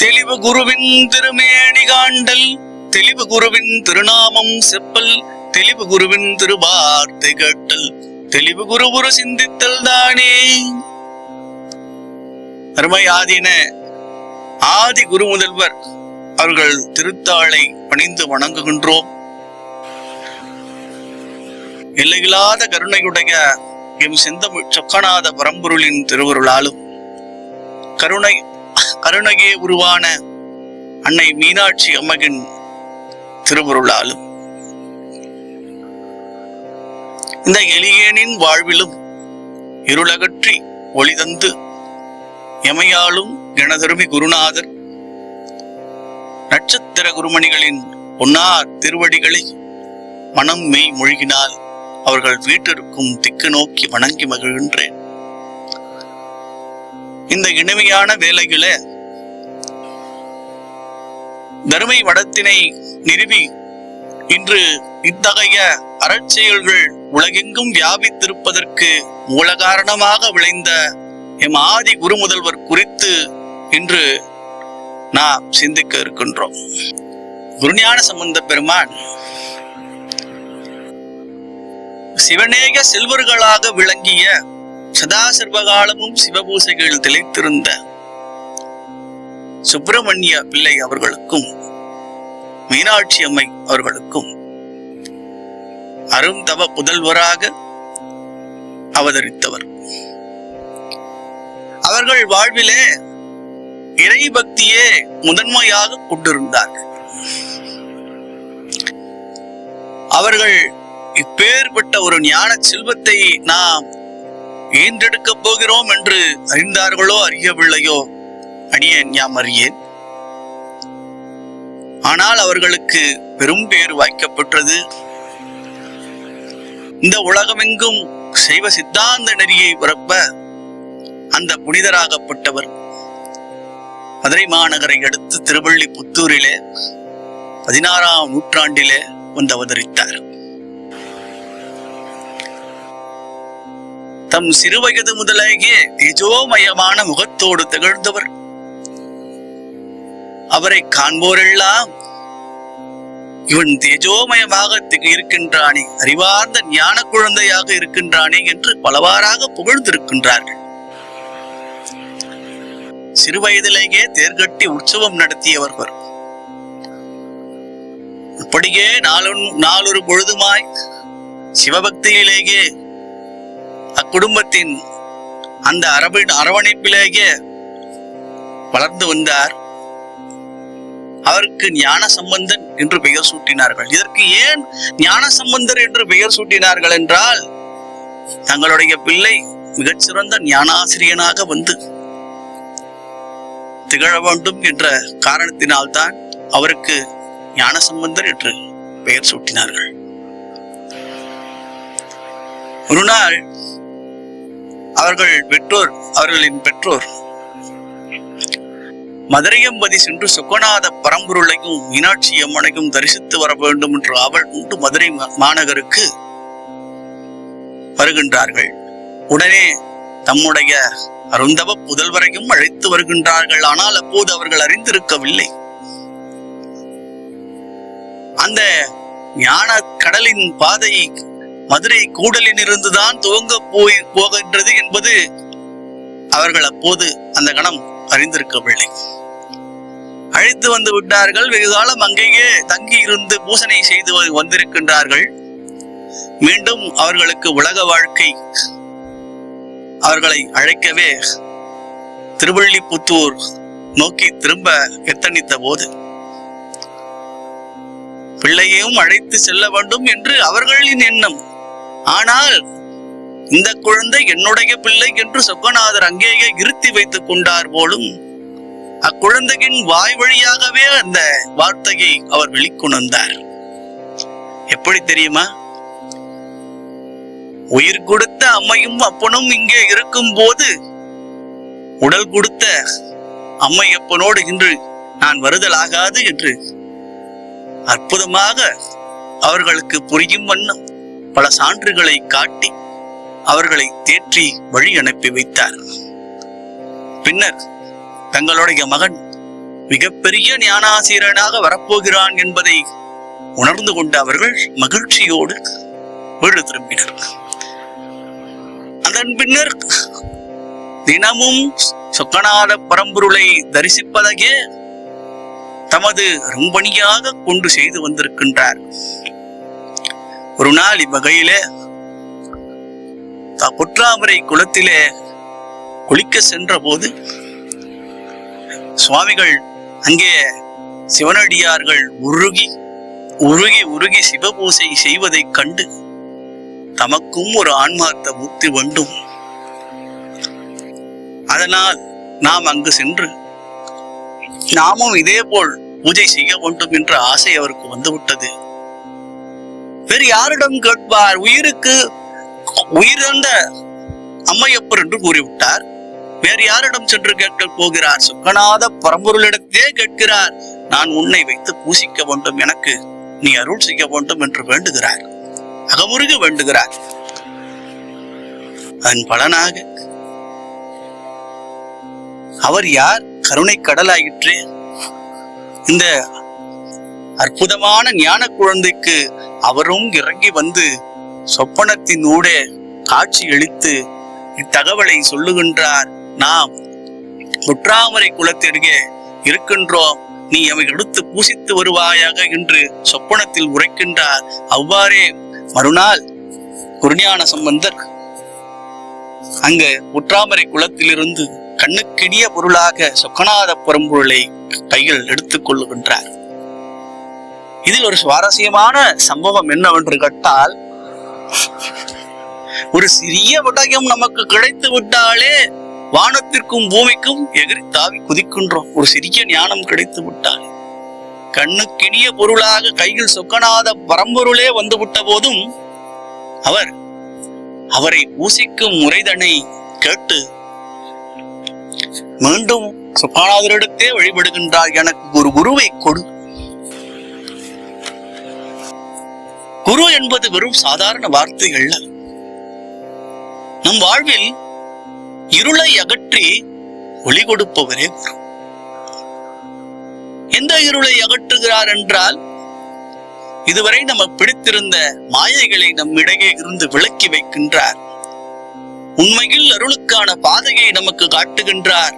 தெளிவு குருவின் திருமேனி காண்டல் தெளிவு குருவின் திருநாமம் செப்பல் தெளிவு குருவின் திருவார்த்தை கேட்டல். தெளிவு குரு குரு சிந்தித்தல் தானே. அருமை ஆதீன ஆதி குரு முதல்வர் அவர்கள் திருத்தாளை பணிந்து வணங்குகின்றோம். எல்லையில்லாத கருணையுடைய எம் செந்தமிழ் சொக்கநாத பரம்பொருளின் திருவருளாலும் கருணை கருணையே உருவான அன்னை மீனாட்சி அம்மகின் திருவருளாலும். இந்த எளியேனின் வாழ்விலும் இருளகற்றி ஒளி தந்து எமையாலும் கணதருமி குருநாதர் நட்சத்திர குருமணிகளின் பொன்னார் திருவடிகளை மனம் மெய் மொழிகினால் அவர்கள் வீட்டிற்கும் திக்கு நோக்கி வணங்கி மகிழ்கின்றேன். இந்த இனிமையான வேலைகளை தருமை வடத்தினை நிறுவி. இன்று இத்தகைய அறச்செயல்கள் உலகெங்கும் வியாபித்திருப்பதற்கு மூல காரணமாக விளைந்த எம் ஆதி குரு முதல்வர் குறித்து இன்று நாம் சிந்திக்க இருக்கின்றோம். குருஞான சம்பந்த பெருமான் சிவநேக செல்வர்களாக விளங்கிய சதா சர்வகாலமும் சிவபூசைகள் திளைத்திருந்த சுப்பிரமணிய பிள்ளை அவர்களுக்கும் மீனாட்சி அம்மை அவர்களுக்கும் அருந்தவ புதல்வராக அவதரித்தவர். அவர்கள் வாழ்விலே இறை பக்தியே முதன்மையாக கொண்டிருந்தார்கள். அவர்கள் இப்பேற்பட்ட ஒரு ஞான செல்வத்தை நாம் ஈன்றெடுக்கப் போகிறோம் என்று அறிந்தார்களோ அறியவில்லையோ அடியேன் யாம் அறியேன். ஆனால் அவர்களுக்கு பெரும் பேர் வாய்க்கப்பட்டது இந்த உலகமெங்கும் சைவ சித்தாந்த நெறியை பரப்ப அந்த புனிதராகப்பட்டவர். மதுரை மாநகரை அடுத்து திருவள்ளி புத்தூரிலே பதினாறாம் நூற்றாண்டிலே வந்து அவதரித்தார். தம் சிறுவயது முதலாகிய தேஜோமயமான முகத்தோடு திகழ்ந்தவர். அவரை காண்போரெல்லாம்? இவன் தேஜோமயமாக இருக்கின்றானே அறிவார்ந்த ஞான குழந்தையாக இருக்கின்றானே என்று பலவாறாக புகழ்ந்திருக்கின்றார்கள். சிறுவயதிலேயே தேர்கட்டி உற்சவம் நடத்தியவர்கள் அப்படியே நாளொன் நாளொரு பொழுதுமாய் சிவபக்தியிலேயே அக்குடும்பத்தின் அந்த அரபின் அரவணைப்பிலேயே வளர்ந்து வந்தார். அவருக்கு ஞான சம்பந்தன் என்று பெயர் சூட்டினார்கள். இதற்கு ஏன் ஞான சம்பந்தர் என்று பெயர் சூட்டினார்கள் என்றால் தங்களுடைய பிள்ளை மிகச்சிறந்த ஞானாசிரியனாக வந்து திகழ வேண்டும் என்ற காரணத்தினால்தான் அவருக்கு ஞான சம்பந்தர் என்று பெயர் சூட்டினார்கள். ஒரு நாள் அவர்கள் பெற்றோர் அவர்களின் பெற்றோர் மதுரையம்பதி சென்று சுக்கநாத பரம்பொருளையும் மீனாட்சி அம்மனையும் தரிசித்து வர வேண்டும் என்று அவள் உண்டு மதுரை மாநகருக்கு வருகின்றார்கள். உடனே தம்முடைய அருந்தவ புதல்வரையும் அழைத்து வருகின்றார்கள். ஆனால் அப்போது அவர்கள் அறிந்திருக்கவில்லை. அந்த ஞான கடலின் பாதை மதுரை கூடலில் இருந்துதான் துவங்க போய் போகின்றது என்பது அவர்கள் அப்போது அந்த கணம் அறிந்திருக்கவில்லை. அழைத்து வந்து விட்டார்கள். வெகு காலம் அங்கேயே தங்கி இருந்து பூசனை செய்து வந்திருக்கின்றார்கள். மீண்டும் அவர்களுக்கு உலக வாழ்க்கை அவர்களை அழைக்கவே திருவள்ளிபுத்தூர் நோக்கி திரும்ப எத்தனித்த போது பிள்ளையையும் அழைத்து செல்ல வேண்டும் என்று அவர்களின் எண்ணம். ஆனால் இந்த குழந்தை என்னுடைய பிள்ளை என்று சொக்கநாதர் அங்கேயே இருத்தி வைத்துக் கொண்டார் போலும் அக்குழந்தையின் வாய் வழியாகவே அந்த வார்த்தையை அவர் வெளிக்கொணர்ந்தார். எப்படி தெரியுமா? உயிர் கொடுத்த அம்மையும் அப்பனும் இங்கே இருக்கும் போது உடல் கொடுத்த அம்மை அப்பனோடு இன்று நான் வருதல் ஆகாது என்று அற்புதமாக அவர்களுக்கு புரியும் வண்ணம் பல சான்றுகளை காட்டி அவர்களை தேற்றி வழி அனுப்பி வைத்தார். பின்னர் தங்களுடைய மகன் மிகப்பெரிய ஞானாசிரியனாக வரப்போகிறான் என்பதை உணர்ந்து கொண்ட அவர்கள் மகிழ்ச்சியோடு வீடு திரும்பினர். அதன் பின்னர் தினமும் சொக்கநாத பரம்பொருளை தரிசிப்பதையே தமது ரொம்பணியாக கொண்டு செய்து வந்திருக்கின்றார். ஒரு நாள் இவ்வகையிலே த- பொற்றாமரை குளத்திலே குளிக்க சென்ற போது சுவாமிகள் அங்கே சிவனடியார்கள் உருகி உருகி உருகி சிவபூசை செய்வதைக் கண்டு தமக்கும் ஒரு ஆன்மார்த்த முக்தி வேண்டும். அதனால் நாம் அங்கு சென்று நாமும் இதே போல் பூஜை செய்ய வேண்டும் என்ற ஆசை அவருக்கு வந்துவிட்டது. வேறு யாரிடம் கேட்பார்? உயிருக்கு உயிரிழந்த அம்மையப்பர் என்று கூறிவிட்டார். வேறு யாரிடம் சென்று கேட்க போகிறார்? சுக்கநாத பரம்பொருளிடத்தே கேட்கிறார். நான் உன்னை வைத்து பூசிக்க வேண்டும் எனக்கு. நீ அருள் செய்ய வேண்டும் என்று வேண்டுகிறார். அகமுருக வேண்டுகிறார். அதன் பலனாக அவர் யார்? கருணை கடலாயிற்றே. இந்த அற்புதமான ஞான குழந்தைக்கு அவரும் இறங்கி வந்து சொப்பனத்தின் ஊடே காட்சி அளித்து இத்தகவலை சொல்லுகின்றார். நாம் முற்றாமரை குலத்திற்கே இருக்கின்றோம். நீ அவை எடுத்து பூசித்து வருவாயாக என்று சொப்பனத்தில் உரைக்கின்றார். அவ்வாறே மறுநாள் குருஞான சம்பந்தர் அங்க முற்றாமரை குளத்திலிருந்து கண்ணுக்கிடிய பொருளாக சொக்கநாத பரம்பொருளை கையில் எடுத்துக் கொள்ளுகின்றார். இதில் ஒரு சுவாரஸ்யமான சம்பவம் என்னவென்று கேட்டால் ஒரு சிறிய விடயம் நமக்கு கிடைத்து விட்டாலே வானத்திற்கும் பூமிக்கும் எகிரி தாவி குதிக்கின்றோம். ஒரு சிறிய ஞானம் கிடைத்து விட்டால். கண்ணுக்கினிய பொருளாக கையில் சொக்கநாத பரம்பொருளே வந்துவிட்ட போதும் அவர் அவரை பூசிக்கும் முறைதனை கேட்டு மீண்டும் சொக்கநாதரிடத்தே வழிபடுகின்றார். எனக்கு ஒரு குருவை கொடு. குரு என்பது வெறும் சாதாரண வார்த்தை அல்ல. நம் வாழ்வில் இருளை அகற்றி ஒளி கொடுப்பவரே குரு. எந்த இருளை அகற்றுகிறார் என்றால் இதுவரை நம்ம பிடித்திருந்த மாயைகளை நம் இடையே இருந்து விலக்கி வைக்கின்றார். உண்மையில் அருளுக்கான பாதையை நமக்கு காட்டுகின்றார்.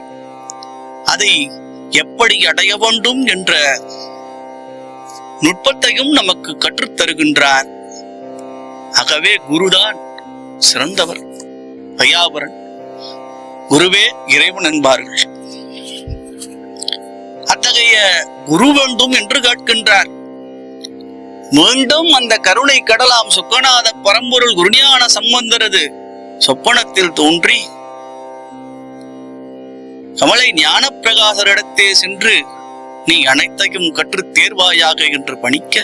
அதை எப்படி அடைய வேண்டும் என்ற நுட்பத்தையும் நமக்கு கற்றுத் தருகின்றார் ஆகவே குருதான் சிறந்தவர் பயாபரன் குருவே இறைவன் என்பார்கள். அத்தகைய குரு வேண்டும் என்று கேட்கின்றார். மீண்டும் அந்த கருணை கடலாம் சுக்கநாத பரம்பொருள் குருஞான சம்பந்தரது சொப்பனத்தில் தோன்றி கமலை ஞான பிரகாசரிடத்தே சென்று நீ அனைத்தையும் கற்றுத் தேர்வாயாக என்று பணிக்க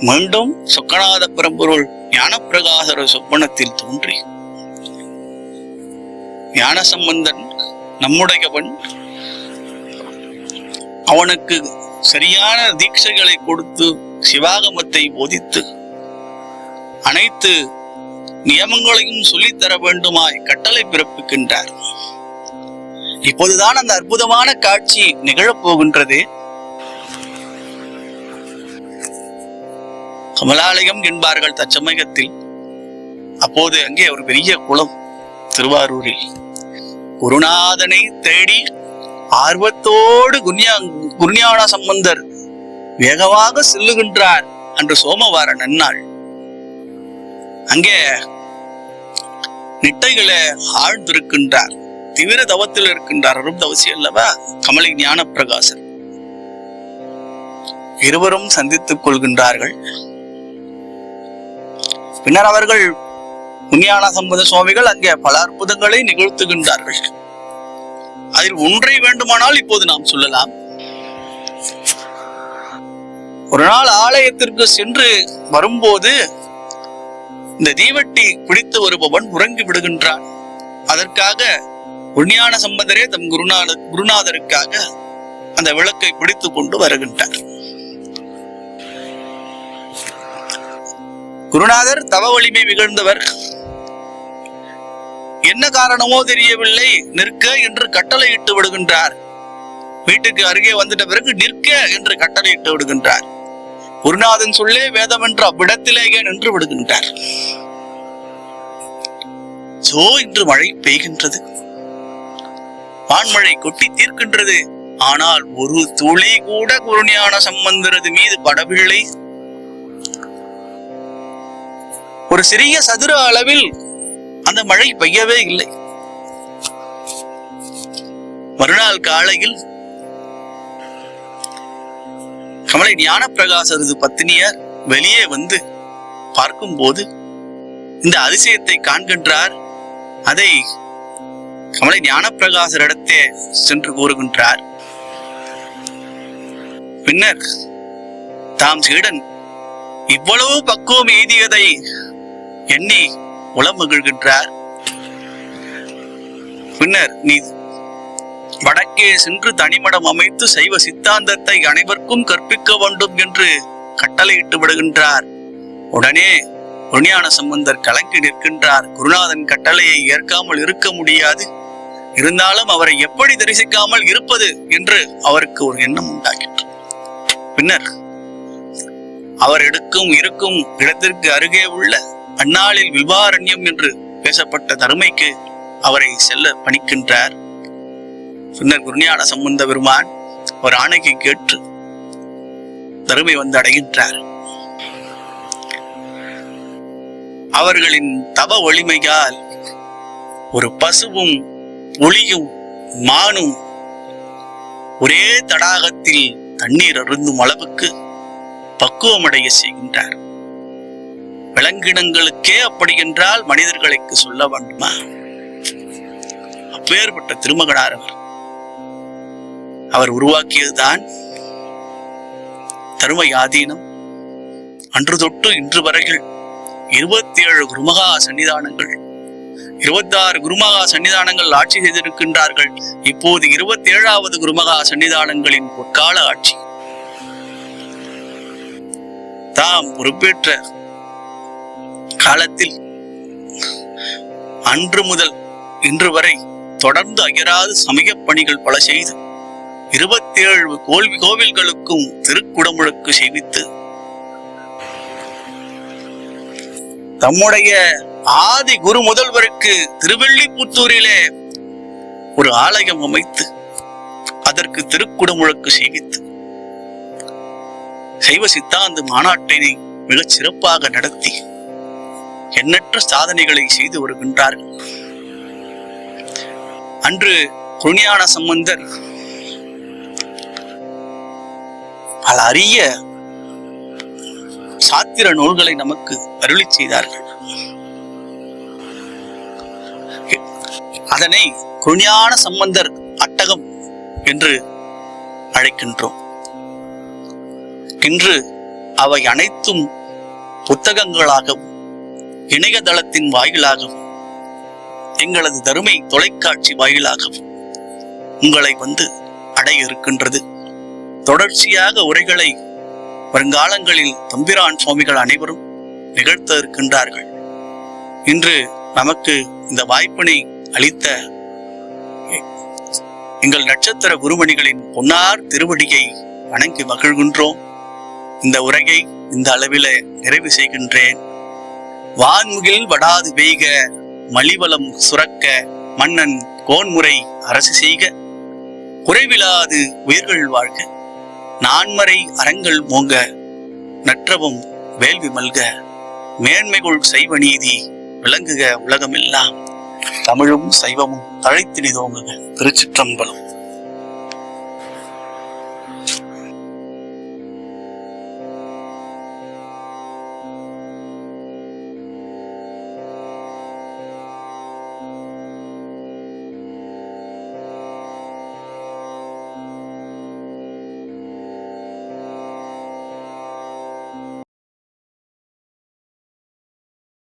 மீண்டும் சொக்கநாத பரம்பொருள் ஞானப்பிரகாசர சொப்பனத்தில் தோன்றி ஞான சம்பந்தன் நம்முடையவன். அவனுக்கு சரியான தீட்சைகளை கொடுத்து சிவாகமத்தை போதித்து அனைத்து நியமங்களையும் சொல்லித்தர வேண்டுமாய் கட்டளை பிறப்பிக்கின்றார். இப்போதுதான் அந்த அற்புதமான காட்சி நிகழப்போகின்றது கமலாலயம் என்பார்கள் தச்சமயத்தில் அப்போது அங்கே ஒரு பெரிய குளம். திருவாரூரில் குருநாதனை தேடி ஆர்வத்தோடு குன்யா குருஞான சம்பந்தர் வேகமாக செல்லுகின்றார் அன்று சோமவார நன்னாள். அங்கே நிட்டைகளை ஆழ்ந்திருக்கின்றார். தீவிர தவத்தில் இருக்கின்றார். அரும் தவசி அல்லவா? கமலை ஞான பிரகாசர் இருவரும் சந்தித்துக் கொள்கின்றார்கள். பின்னர் அவர்கள் புண்ணியான சம்பந்த சுவாமிகள் அங்கே பல அற்புதங்களை நிகழ்த்துகின்றார்கள். அதில் ஒன்றை வேண்டுமானால் இப்போது நாம் சொல்லலாம். ஒரு நாள் ஆலயத்திற்கு சென்று வரும்போது இந்த தீவட்டி பிடித்து வருபவன் உறங்கி விடுகின்றான். அதற்காக புண்ணியான சம்பந்தரே தம் குருநாத குருநாதருக்காக அந்த விளக்கை பிடித்து கொண்டு வருகின்றார். குருநாதர் தவ வலிமை மிகுந்தவர். என்ன காரணமோ தெரியவில்லை. நிற்க என்று கட்டளையிட்டு விடுகின்றார். வீட்டுக்கு அருகே வந்துட்ட பிறகு நிற்க என்று கட்டளையிட்டு விடுகின்றார். குருநாதன் சொல்லே வேதம் என்று அவ்விடத்திலேயே நின்று விடுகின்றார். சோ இன்று மழை பெய்கின்றது. வான்மழை கொட்டி தீர்க்கின்றது. ஆனால் ஒரு துளி கூட குருஞான சம்பந்தரது மீது படவில்லை. ஒரு சிறிய சதுர அளவில் அந்த மழை பெய்யவே இல்லை. மறுநாள் காலையில் கமலை ஞான பிரகாசரது பத்தினியார் வெளியே வந்து பார்க்கும்போது இந்த அதிசயத்தை காண்கின்றார். அதை கமலை ஞானப்பிரகாசரிடத்தே சென்று கூறுகின்றார். பின்னர் தாம் சீடன் இவ்வளவு பக்குவம் எய்தியதை எண்ணி உளம் மகிழ்கின்றார். பின்னர் நீ வடக்கே சென்று தனிமடம் அமைத்து சைவ சித்தாந்தத்தை அனைவருக்கும் கற்பிக்க வேண்டும் என்று கட்டளையிட்டு விடுகின்றார். உடனே குருஞான சம்பந்தர் கலங்கி நிற்கின்றார். குருநாதன் கட்டளையை ஏற்காமல் இருக்க முடியாது. இருந்தாலும் அவரை எப்படி தரிசிக்காமல் இருப்பது என்று அவருக்கு ஒரு எண்ணம் உண்டாகிற்று. பின்னர் அவர் எடுக்கும் இருக்கும் இடத்திற்கு அருகே உள்ள அந்நாளில் வில்வாரண்யம் என்று பேசப்பட்ட தருமைக்கு அவரை செல்ல பணிக்கின்றார். பின்னர் குருஞான சம்பந்த பெருமான் ஒரு ஆணைக்கு கேட்டு தருமை வந்து அடைகின்றார். அவர்களின் தவ ஒளிமையால் ஒரு பசுவும் ஒளியும் மானும் ஒரே தடாகத்தில் தண்ணீர் அருந்தும் அளவுக்கு பக்குவமடைய செய்கின்றார். விலங்கினங்களுக்கே அப்படி என்றால் மனிதர்களுக்கு சொல்ல வேண்டுமா? அப்பேற்பட்ட திருமகனார் அவர். அவர் உருவாக்கியதுதான் தரும யாதீனம் அன்று தொட்டு இன்று வரையில் இருபத்தி ஏழு குருமகா சன்னிதானங்கள் இருபத்தாறு குருமகா சன்னிதானங்கள் ஆட்சி செய்திருக்கின்றார்கள். இப்போது இருபத்தி ஏழாவது குருமகா சன்னிதானங்களின் பொற்கால ஆட்சி. தாம் பொறுப்பேற்ற காலத்தில் அன்று முதல் இன்று வரை தொடர்ந்து அயராது சமய பணிகள் பல செய்து இருபத்தி ஏழு கோல்வி கோவில்களுக்கும் திருக்குடமுழுக்கு செய்வித்து தம்முடைய ஆதி குரு முதல்வருக்கு திருவெள்ளிபுத்தூரிலே ஒரு ஆலயம் அமைத்து அதற்கு திருக்குடமுழக்கு செய்வித்து சைவ சித்தாந்த மாநாட்டினை மிகச் சிறப்பாக நடத்தி எண்ணற்ற சாதனைகளை செய்து வருகின்றார்கள். அன்று குருஞான சம்பந்தர் பல அரிய சாத்திர நூல்களை நமக்கு அருளி செய்தார்கள். அதனை குருஞான சம்பந்தர் அட்டகம் என்று அழைக்கின்றோம். இன்று அவை அனைத்தும் புத்தகங்களாகவும் இணையதளத்தின் வாயிலாகவும் எங்களது தருமை தொலைக்காட்சி வாயிலாகவும் உங்களை வந்து அடைய இருக்கின்றது. தொடர்ச்சியாக உரைகளை வருங்காலங்களில் தம்பிரான் சுவாமிகள் அனைவரும் நிகழ்த்த இருக்கின்றார்கள். இன்று நமக்கு இந்த வாய்ப்பினை அளித்த எங்கள் நட்சத்திர குருமணிகளின் பொன்னார் திருவடியை வணங்கி மகிழ்கின்றோம். இந்த உரையை இந்த அளவில நிறைவு செய்கின்றேன். வான்முகில் வடாது பெய்க மலிவளம் சுரக்க மன்னன் கோன்முறை அரசு செய்க. குறைவிலாது உயிர்கள் வாழ்க நான்மறை அறங்கள் மோங்க நற்றவும் வேள்வி மல்க. மேன்மைகுள் சைவ நீதி விளங்குக உலகமெல்லாம் தமிழும் சைவமும் தழைத்தினி தோங்குக திருச்சிற்றம்பலம்.